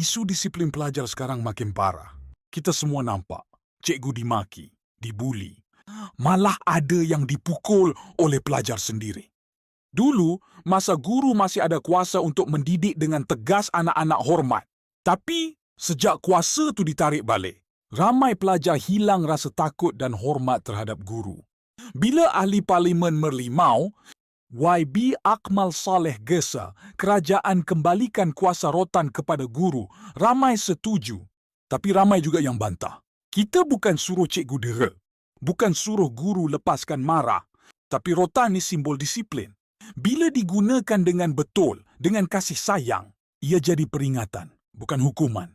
Isu disiplin pelajar sekarang makin parah. Kita semua nampak. Cikgu dimaki, dibuli. Malah ada yang dipukul oleh pelajar sendiri. Dulu, masa guru masih ada kuasa untuk mendidik dengan tegas anak-anak hormat. Tapi, sejak kuasa tu ditarik balik, ramai pelajar hilang rasa takut dan hormat terhadap guru. Bila ahli parlimen merlimau, YB Akmal Saleh gesa kerajaan kembalikan kuasa rotan kepada guru, ramai setuju. Tapi ramai juga yang bantah. Kita bukan suruh cikgu dera. Bukan suruh guru lepaskan marah. Tapi rotan ni simbol disiplin. Bila digunakan dengan betul, dengan kasih sayang, ia jadi peringatan, bukan hukuman.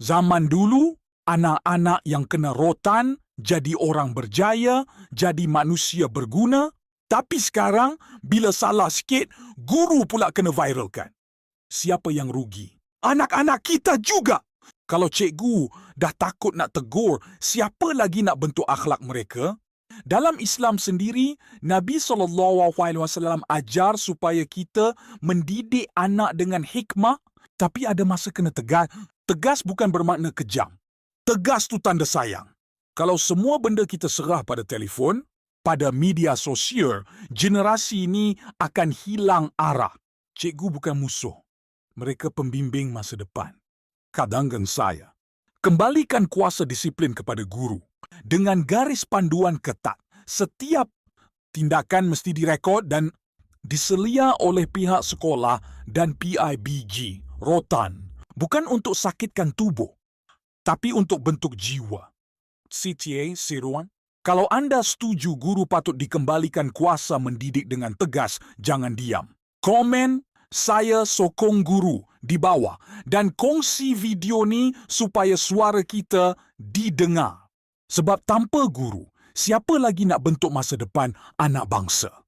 Zaman dulu, anak-anak yang kena rotan jadi orang berjaya, jadi manusia berguna. Tapi sekarang, bila salah sikit, guru pula kena viralkan. Siapa yang rugi? Anak-anak kita juga! Kalau cikgu dah takut nak tegur, siapa lagi nak bentuk akhlak mereka? Dalam Islam sendiri, Nabi SAW ajar supaya kita mendidik anak dengan hikmah, tapi ada masa kena tegas. Tegas bukan bermakna kejam. Tegas tu tanda sayang. Kalau semua benda kita serah pada telefon, pada media sosial, generasi ini akan hilang arah. Cikgu bukan musuh. Mereka pembimbing masa depan. Kadangkan saya, kembalikan kuasa disiplin kepada guru dengan garis panduan ketat. Setiap tindakan mesti direkod dan diselia oleh pihak sekolah dan PIBG, rotan. Bukan untuk sakitkan tubuh, tapi untuk bentuk jiwa. CTA, Siruan, kalau anda setuju guru patut dikembalikan kuasa mendidik dengan tegas, jangan diam. Komen, saya sokong guru di bawah dan kongsi video ni supaya suara kita didengar. Sebab tanpa guru, siapa lagi nak bentuk masa depan anak bangsa?